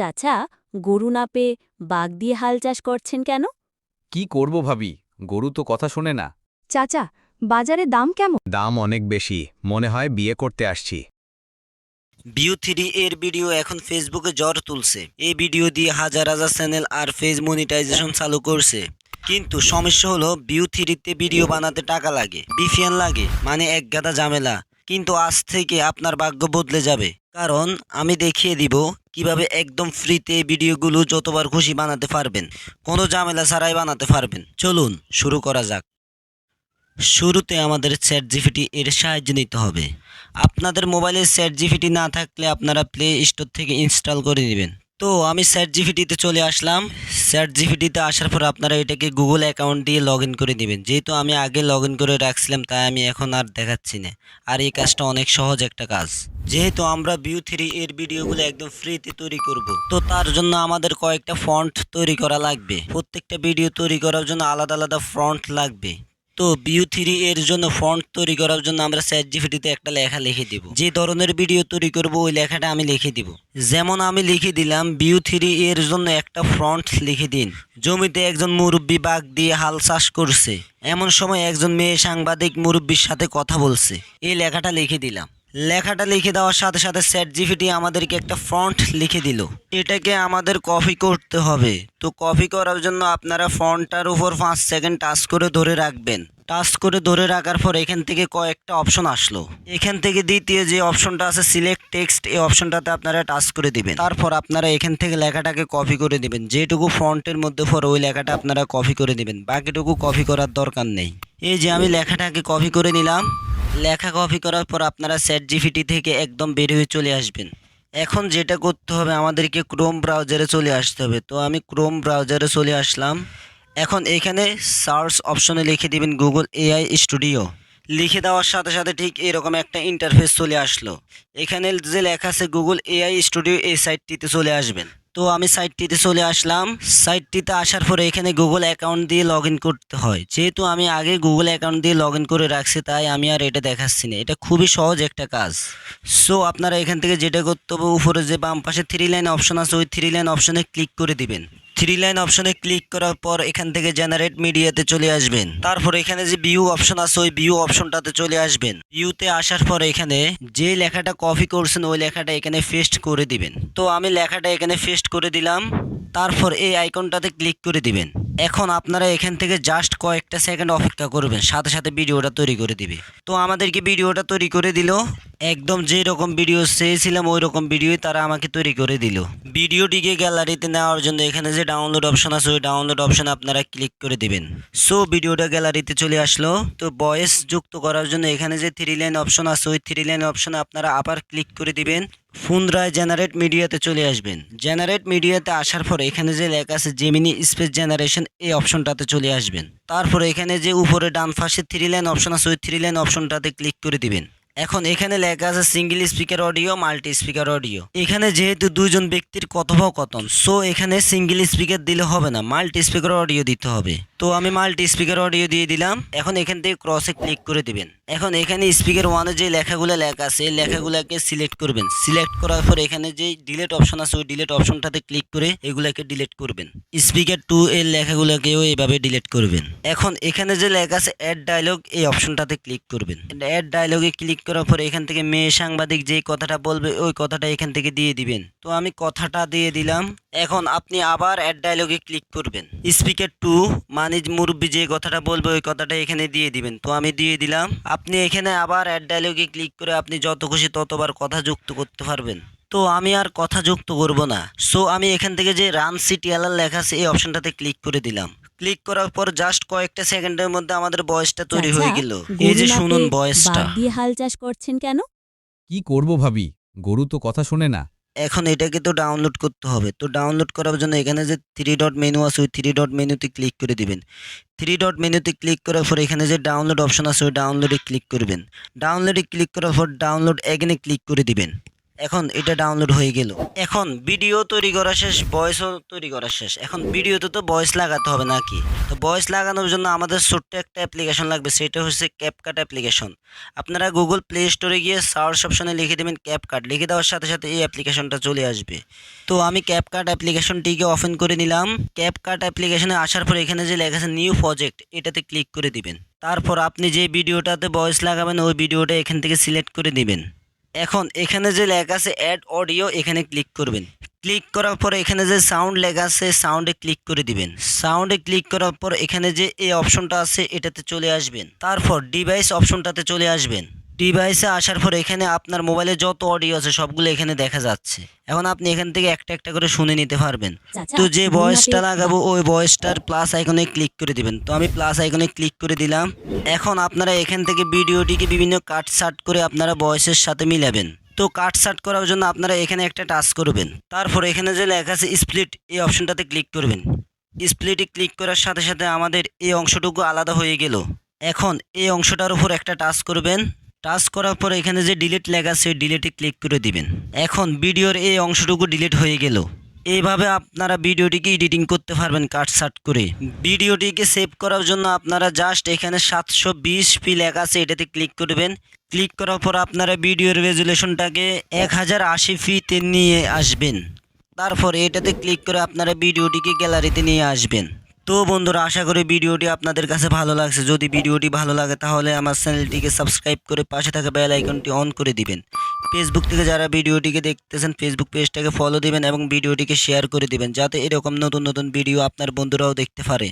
চাচা গরু না পেয়ে বাঘ দিয়ে হাল চাষ করছেন কেন? কি করব ভাবি? গরু তো কথা শোনে না। চাচা বাজারে দাম কেমন? দাম অনেক বেশি। মনে হয় বিয়ে করতে আসছি। বিউ থ্রি এর ভিডিও এখন ফেসবুকে জ্বর তুলছে। এই ভিডিও দিয়ে হাজার হাজার চ্যানেল আর ফেজ মনিটাইজেশন চালু করছে। কিন্তু সমস্যা হলো বিউ থ্রিতে ভিডিও বানাতে টাকা লাগে বিফিয়ান লাগে মানে এক গাদা ঝামেলা। কিন্তু আজ থেকে আপনার ভাগ্য বদলে যাবে। কারণ আমি দেখিয়ে দিব কীভাবে একদম ফ্রিতে ভিডিওগুলো যতবার খুশি বানাতে পারবেন, কোনো ঝামেলা ছাড়াই বানাতে পারবেন। চলুন, শুরু করা যাক। শুরুতে আমাদের স্যাট জিপিটি এর সাহায্য নিতে হবে। আপনাদের মোবাইলে চ্যাট জিপিটি না থাকলে আপনারা প্লে স্টোর থেকে ইনস্টল করে নেবেন। তো আমি চ্যাট জিপিটিতে চলে আসলাম। চ্যাট জিপিটিতে আসার পর আপনারা এটাকে গুগল অ্যাকাউন্ট দিয়ে লগ করে নেবেন যেহেতু আমি আগে লগ করে রাখছিলাম, তাই আমি এখন আর দেখাচ্ছি না। আর এই কাজটা অনেক সহজ একটা কাজ। যেহেতু আমরা ভিউ থ্রি এর ভিডিওগুলো একদম ফ্রিতে তৈরি করব, তো তার জন্য আমাদের কয়েকটা ফন্ট তৈরি করা লাগবে। প্রত্যেকটা ভিডিও তৈরি করার জন্য আলাদা আলাদা ফ্রন্ট লাগবে। তো বিউ থ্রি এর জন্য ফন্ট তৈরি করার জন্য আমরা চ্যাট জিপিটিতে একটা লেখা লিখে দিব। যে ধরনের ভিডিও তৈরি করব, ওই লেখাটা আমি লিখে দিব। যেমন আমি লিখে দিলাম বিউ থ্রি এর জন্য একটা ফ্রন্ট লিখে দিন। জমিতে একজন মুরব্বী বাঘ দিয়ে হাল চাষ করছে। এমন সময় একজন মেয়ে সাংবাদিক মুরব্বীর সাথে কথা বলছে। এই লেখাটা লিখে দিলাম। লেখাটা লিখে দেওয়ার সাথে সাথে চ্যাট জিপিটি আমাদেরকে একটা ফন্ট লিখে দিল। এটাকে আমাদের কপি করতে হবে। তো কপি করার জন্য আপনারা ফন্টটার উপর পাঁচ সেকেন্ড টাচ করে ধরে রাখবেন। টাচ করে ধরে রাখার পর এখান থেকে কয়েকটা অপশন আসলো। এখান থেকে দ্বিতীয় যে অপশনটা আছে সিলেক্ট টেক্সট এই অপশনটাতে আপনারা টাচ করে দিবেন। তারপর আপনারা এখান থেকে লেখাটাকে কপি করে দিবেন। যেটুকু ফন্টের মধ্যে পর ওই লেখাটা আপনারা কপি করে দিবেন। বাকিটুকু কপি করার দরকার নেই। এই যে আমি লেখাটাকে কপি করে নিলাম। লেখা কপি করার পর আপনারা চ্যাট জিপিটি থেকে একদম বের হয়ে চলে আসবেন। এখন যেটা করতে হবে, আমাদেরকে ক্রোম ব্রাউজারে চলে আসতে হবে। তো আমি ক্রোম ব্রাউজারে চলে আসলাম। এখন এখানে সার্চ অপশনে লিখে দিবেন গুগল এআই স্টুডিও লিখে দেওয়ার সাথে সাথে ঠিক এরকম একটা ইন্টারফেস চলে আসলো। এখানে যে লেখা আছে গুগল এআই স্টুডিও এই সাইটটিতে চলে আসবেন। তো আমি সাইটটিতে চলে আসলাম। সাইটটিতে আসার পরে এখানে গুগল অ্যাকাউন্ট দিয়ে লগ করতে হয়। যেহেতু আমি আগে গুগল অ্যাকাউন্ট দিয়ে লগ করে রাখছি, তাই আমি আর এটা দেখাচ্ছি না। এটা খুবই সহজ একটা কাজ। সো আপনারা এখান থেকে যেটা করতে হবে, উপরে যে বাম পাশে থ্রি লাইন অপশন আছে, ওই থ্রি লাইন অপশনে ক্লিক করে দিবেন। থ্রি লাইন অপশনে ক্লিক করার পর এখান থেকে জেনারেট মিডিয়াতে চলে আসবেন। তারপর এখানে যে ভিউ অপশন আছে, ওই ভিউ অপশনটাতে চলে আসবেন। ভিউতে আসার পর এখানে যে লেখাটা কপি করছেন, ওই লেখাটা এখানে পেস্ট করে দিবেন। তো আমি লেখাটা এখানে পেস্ট করে দিলাম। তারপর এই আইকনটাতে ক্লিক করে দিবেন। এখন আপনারা এখান থেকে জাস্ট কয়েকটা সেকেন্ড অপেক্ষা করবেন, সাথে সাথে ভিডিওটা তৈরি করে দিবে। তো আমাদেরকে ভিডিওটা তৈরি করে দিল। একদম যে রকম ভিডিও চেয়েছিলাম ওই রকম ভিডিওই তারা আমাকে তৈরি করে দিল। ভিডিওটিকে গ্যালারিতে নেওয়ার জন্য এখানে যে ডাউনলোড অপশন আছে, ওই ডাউনলোড অপশনে আপনারা ক্লিক করে দিবেন। সো ভিডিওটা গ্যালারিতে চলে আসলো। তো ভয়েস যুক্ত করার জন্য এখানে যে থ্রি লাইন অপশন আছে, ওই থ্রি লাইন অপশনে আপনারা আবার ক্লিক করে দিবেন। ফুনরায় জেনারেট মিডিয়াতে চলে আসবেন। জেনারেট মিডিয়াতে আসার পর এখানে যে লেখা আছে জেমিনি স্পেস জেনারেশন এই অপশনটাতে চলে আসবেন। তারপর এখানে যে উপরে ডান পাশে থ্রি লাইন অপশন আছে, ওই থ্রি লাইন অপশনটাতে ক্লিক করে দিবেন। এখন এখানে লেখা আছে single speaker audio multi speaker audio এখানে যেহেতু দুজন ব্যক্তির কথোপকথন সো এখানে সিঙ্গেল স্পিকার দিলে হবে না মাল্টি স্পিকার অডিও দিতে হবে। তো আমি মাল্টি স্পিকার অডিও দিয়ে দিলাম, এখন এখান থেকে ক্রসে ক্লিক করে দিবেন। এখন এখানে স্পিকার ওয়ানে যে লেখাগুলো লেখা আছে লেখাগুলোকে সিলেক্ট করবেন। সিলেক্ট করার পর এখানে যে ডিলেট অপশন আছে, ওই ডিলেট অপশনটাতে ক্লিক করে এগুলাকে ডিলেট করবেন। স্পিকার টু এর লেখাগুলোকেও এইভাবে ডিলেট করবেন। এখন এখানে যে লেখা আছে অ্যাড ডায়লগ এই অপশনটাতে ক্লিক করবেন। অ্যাড ডায়লগে ক্লিক করার পর এখান থেকে মেয়ে সাংবাদিক যে কথাটা বলবে, ওই কথাটা এখান থেকে দিয়ে দিবেন। তো আমি কথাটা দিয়ে দিলাম। এখন আপনি আবার অ্যাড ডায়লগে ক্লিক করবেন। স্পিকার টু মানে মুরব্বী যে কথাটা বলবে, ওই কথাটা এখানে দিয়ে দিবেন। তো আমি দিয়ে দিলাম। আপনি এখানে আবার অ্যাড ডায়লগে ক্লিক করে আপনি যত খুশি ততবার কথা যুক্ত করতে পারবেন। তো আমি আর কথা যুক্ত করব না। সো আমি এখান থেকে যে রান সিটি আলার লেখা আছে এই অপশনটাতে ক্লিক করে দিলাম। ক্লিক করার পর জাস্ট কয়েকটা সেকেন্ডের মধ্যে আমাদের বয়সটা তৈরি হয়ে গেল। এই যে শুনুন বয়সটা দিয়ে হাল চাষ করছেন কেন? কি করব ভাবি? গরু তো কথা শোনে না। এখন এটাকে তো ডাউনলোড করতে হবে। তো ডাউনলোড করার জন্য এখানে যে থ্রি ডট মেনু আছে, ওই থ্রি ডট মেনুতে ক্লিক করে দিবেন। থ্রি ডট মেনুতে ক্লিক করার পর এখানে যে ডাউনলোড অপশন আছে, ওই ডাউনলোডে ক্লিক করবেন। ডাউনলোডে ক্লিক করার পর ডাউনলোড এগেনে ক্লিক করে দিবেন। এখন এটা ডাউনলোড হয়ে গেল। এখন ভিডিও তৈরি করা শেষ ভয়েসও তৈরি করা শেষ। এখন ভিডিওতে তো ভয়েস লাগাতে হবে নাকি? তো ভয়েস লাগানোর জন্য আমাদের ছোট্ট একটা অ্যাপ্লিকেশন লাগবে, সেটা হচ্ছে ক্যাপকাট অ্যাপ্লিকেশন আপনারা গুগল প্লে স্টোরে গিয়ে সার্চ অপশনে লিখে দেবেন ক্যাপকাট লিখে দেওয়ার সাথে সাথে এই অ্যাপ্লিকেশনটা চলে আসবে। তো আমি ক্যাপকাট অ্যাপ্লিকেশনটিকে ওপেন করে নিলাম। ক্যাপকাট অ্যাপ্লিকেশনে আসার পর এখানে যে লেখা আছে নিউ প্রজেক্ট এটাতে ক্লিক করে দিবেন। তারপর আপনি যে ভিডিওটাতে ভয়েস লাগাবেন, ওই ভিডিওটা এখান থেকে সিলেক্ট করে দিবেন। এখন এখানে যে লেখা আছে অ্যাড অডিও এখানে ক্লিক করবেন। ক্লিক করার পর এখানে যে সাউন্ড লেখা আছে সাউন্ডে ক্লিক করে দিবেন। সাউন্ডে ক্লিক করার পর এখানে যে এই অপশনটা আছে, এটাতে চলে আসবেন। তারপর ডিভাইস অপশনটাতে চলে আসবেন। ডিভাইসে আসার পর এখানে আপনার মোবাইলে যত অডিও আছে সবগুলো এখানে দেখা যাচ্ছে। এখন আপনি এখান থেকে একটা একটা করে শুনে নিতে পারবেন। তো যে ভয়েসটা লাগাবো ওই ভয়েসটার প্লাস আইকনে ক্লিক করে দিবেন। তো আমি প্লাস আইকনে ক্লিক করে দিলাম। এখন আপনারা এখান থেকে ভিডিওটিকে বিভিন্ন কাট সাট করে আপনারা ভয়েসের সাথে মিলাবেন। তো কাট সাট করার জন্য আপনারা এখানে একটা টাচ করবেন। তারপর এখানে যে লেখা আছে স্প্লিট এই অপশনটাতে ক্লিক করবেন। স্প্লিটে ক্লিক করার সাথে সাথে আমাদের এই অংশটুকু আলাদা হয়ে গেল। এখন এই অংশটার উপর একটা টাচ করবেন। টাচ করার পর এখানে যে ডিলিট লেখা আছে ডিলিটে ক্লিক করে দিবেন। এখন ভিডিওর এই অংশটুকু ডিলিট হয়ে গেল। এইভাবে আপনারা ভিডিওটিকে এডিটিং করতে পারবেন কাট সাট করে। ভিডিওটিকে সেভ করার জন্য আপনারা জাস্ট এখানে সাতশো বিশ পি লেখা আছে, এটাতে ক্লিক করবেন। ক্লিক করার পর আপনারা ভিডিওর রেজুলেশনটাকে এক হাজার আশি ফিতে নিয়ে আসবেন। তারপর এটাতে ক্লিক করে আপনারা ভিডিওটিকে গ্যালারিতে নিয়ে আসবেন। তো বন্ধুরা, আশা করি ভিডিওটি আপনাদের কাছে ভালো লাগছে। যদি ভিডিওটি ভালো লাগে, তাহলে আমার চ্যানেলটিকে সাবস্ক্রাইব করে পাশে থাকা বেল আইকনটি অন করে দিবেন। ফেসবুক থেকে যারা ভিডিওটিকে দেখতেছেন ফেসবুক পেজটাকে ফলো দিবেন এবং ভিডিওটিকে শেয়ার করে দিবেন, যাতে এরকম নতুন নতুন ভিডিও আপনার বন্ধুরাও দেখতে পারে।